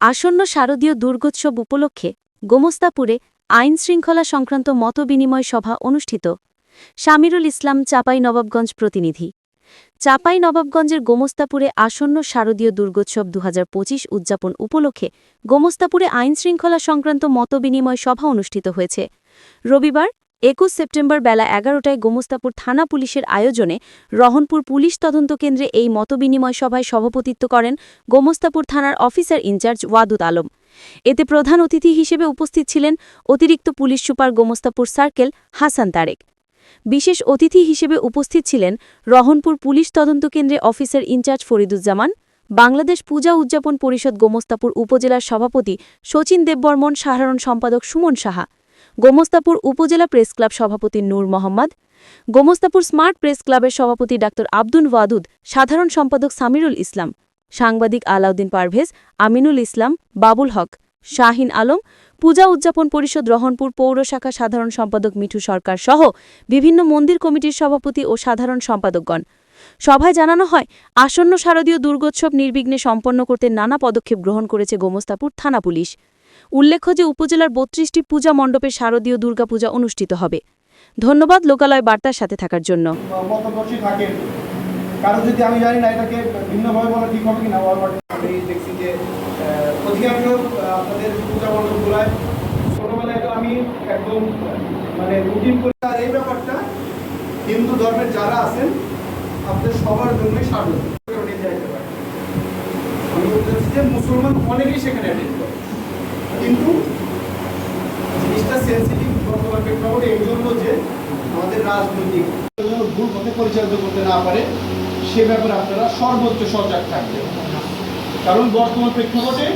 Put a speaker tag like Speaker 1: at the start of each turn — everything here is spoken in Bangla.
Speaker 1: আসন্ন শারদীয় দুর্গোৎসব উপলক্ষে গোমস্তাপুরে আইন শৃঙ্খলা সংক্রান্ত মতবিনিময় সভা অনুষ্ঠিত। শামিরুল ইসলাম চাপাই নবাবগঞ্জ প্রতিনিধি। চাপাই নবাবগঞ্জের গোমস্তাপুরে আসন্ন শারদীয় দুর্গোৎসব দু হাজার পঁচিশ উদযাপন উপলক্ষে গোমস্তাপুরে আইন শৃঙ্খলা সংক্রান্ত মতবিনিময় সভা অনুষ্ঠিত হয়েছে। রবিবার একুশ সেপ্টেম্বর বেলা এগারোটায় গোমস্তাপুর থানা পুলিশের আয়োজনে রহনপুর পুলিশ তদন্ত কেন্দ্রে এই মতবিনিময় সভায় সভাপতিত্ব করেন গোমস্তাপুর থানার অফিসার ইনচার্জ ওয়াদুদ আলম। এতে প্রধান অতিথি হিসেবে উপস্থিত ছিলেন অতিরিক্ত police super Gomastapur circle Hasan Tarek. বিশেষ অতিথি হিসেবে উপস্থিত ছিলেন রহনপুর পুলিশ তদন্ত কেন্দ্রে officer in charge Fariduzzaman, Bangladesh Puja Udjapan Parishad Gomastapur উপজেলার সভাপতি শচীন দেববর্মন, সাধারণ সম্পাদক সুমন সাহা গোমস্তাপুর উপজেলা প্রেস ক্লাব সভাপতি নূর মোহাম্মদ, গোমস্তাপুর স্মার্ট প্রেস ক্লাবের সভাপতি ডাক্তার আব্দুল ওয়াদুদ, সাধারণ সম্পাদক সামিরুল ইসলাম, সাংবাদিক আলাউদ্দিন পারভেজ, আমিনুল ইসলাম, বাবুল হক, শাহিন আলম, পূজা উদযাপন পরিষদ রহনপুর পৌর শাখা সাধারণ সম্পাদক মিঠু সরকার সহ বিভিন্ন মন্দির কমিটির সভাপতি ও সাধারণ সম্পাদকগণ। সভায় জানানো হয়, আসন্ন শারদীয় দুর্গোৎসব নির্বিঘ্নে সম্পন্ন করতে নানা পদক্ষেপ গ্রহণ করেছে গোমস্তাপুর থানা পুলিশ। উল্লেখ্য যে উপজেলার বত্রিশটি পূজা মণ্ডপে শারদীয় দুর্গাপূজা অনুষ্ঠিত হবে। ধন্যবাদ লোকালয় বার্তার সাথে থাকার জন্য।
Speaker 2: মানে হিন্দু ধর্মের যারা আছেন, আপনাদের সবার স্বাগত আমি বলতে যে মুসলমান অনেকেই সেখানে অ্যাটেন্ড করে। প্রেক্ষাপটে যে আমাদের রাজনৈতিক ভুল পথে পরিচালিত করতে না পারে, সে ব্যাপারে আপনারা সর্বোচ্চ সজাগ থাকবে কারণ বর্তমান প্রেক্ষাপটে